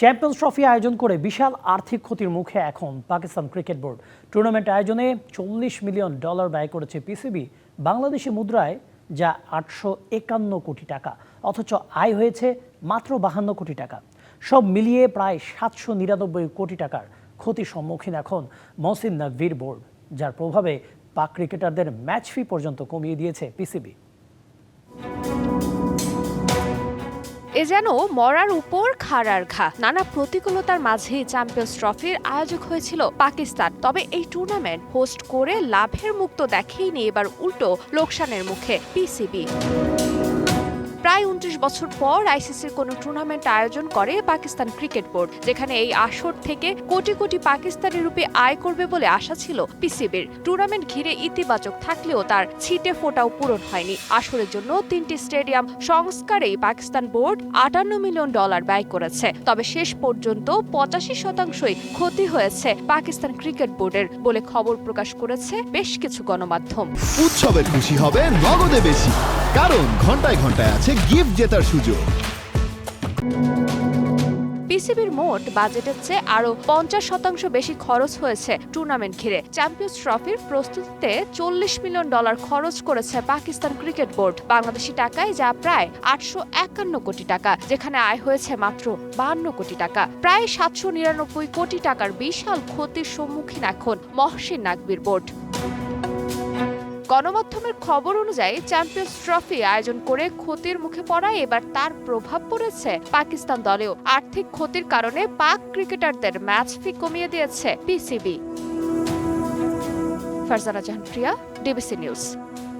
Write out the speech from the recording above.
Champions trophy আয়োজন করে বিশাল আর্থিক ক্ষতির মুখে এখন পাকিস্তান ক্রিকেট বোর্ড। টুর্নামেন্ট আয়োজনে চল্লিশ মিলিয়ন ডলার ব্যয় করেছে পিসিবি বাংলাদেশি মুদ্রায়, যা আটশো একান্ন কোটি টাকা, অথচ আয় হয়েছে মাত্র বাহান্ন কোটি টাকা। সব মিলিয়ে প্রায় সাতশো নিরানব্বই কোটি টাকার ক্ষতির সম্মুখীন এখন মহসিন নাকভির বোর্ড, যার প্রভাবে পাক ক্রিকেটারদের ম্যাচ ফি পর্যন্ত কমিয়ে দিয়েছে পিসিবি। এ যেন মরার উপর খাড়ার ঘা। নানা প্রতিকূলতার মাঝেই চ্যাম্পিয়ন্স ট্রফির আয়োজক হয়েছিল পাকিস্তান। তবে এই টুর্নামেন্ট হোস্ট করে লাভের মুক্ত দেখেইনি এবার উল্টো লোকসানের মুখে পিসিবি প্রায় উনত্রিশ বছর পর আইসিসির কোনো টুর্নামেন্ট আয়োজন করে পাকিস্তান ক্রিকেট বোর্ড, যেখানে এই আসর থেকে কোটি কোটি পাকিস্তানি রূপে আয় করবে বলে আশা ছিল পিসিবির। টুর্নামেন্ট ঘিরে ইতিবাচক থাকলেও তার ছিটে ফোটাও পূরণ হয়নি। আসরের জন্য তিনটি স্টেডিয়াম সংস্কারেই পাকিস্তান বোর্ড আটান্ন মিলিয়ন ডলার ব্যয় করেছে। তবে শেষ পর্যন্ত পঁচাশি শতাংশই ক্ষতি হয়েছে পাকিস্তান ক্রিকেট বোর্ডের বলে খবর প্রকাশ করেছে বেশ কিছু গণমাধ্যম। উৎসবে খুশি হবে নগদে বেশি। কারণ ঘন্টায় ঘন্টায় আছে গিফট জেতার সুযোগ। পিসিবির মোট বাজেটের চেয়ে আরও পঞ্চাশ শতাংশ বেশি খরচ হয়েছে টুর্নামেন্ট ঘিরে। চ্যাম্পিয়ন্স ট্রফির প্রস্তুতিতে চল্লিশ মিলিয়ন ডলার খরচ করেছে পাকিস্তান ক্রিকেট বোর্ড। বাংলাদেশি টাকায় যা প্রায় আটশো একান্ন কোটি টাকা, যেখানে আয় হয়েছে মাত্র বান্ন কোটি টাকা। প্রায় সাতশো নিরানব্বই কোটি টাকার বিশাল ক্ষতির সম্মুখীন এখন মহসিন নাকবির বোর্ড। গণমাধ্যমের খবর অনুযায়ী চ্যাম্পিয়ন্স ট্রফি আয়োজন করে ক্ষতির মুখে পড়ায় এবার তার প্রভাব পড়েছে পাকিস্তান দলেও। আর্থিক ক্ষতির কারণে পাক ক্রিকেটারদের ম্যাচ ফি কমিয়ে দিয়েছে PCB. Farzana Jahan Priya, DBC news.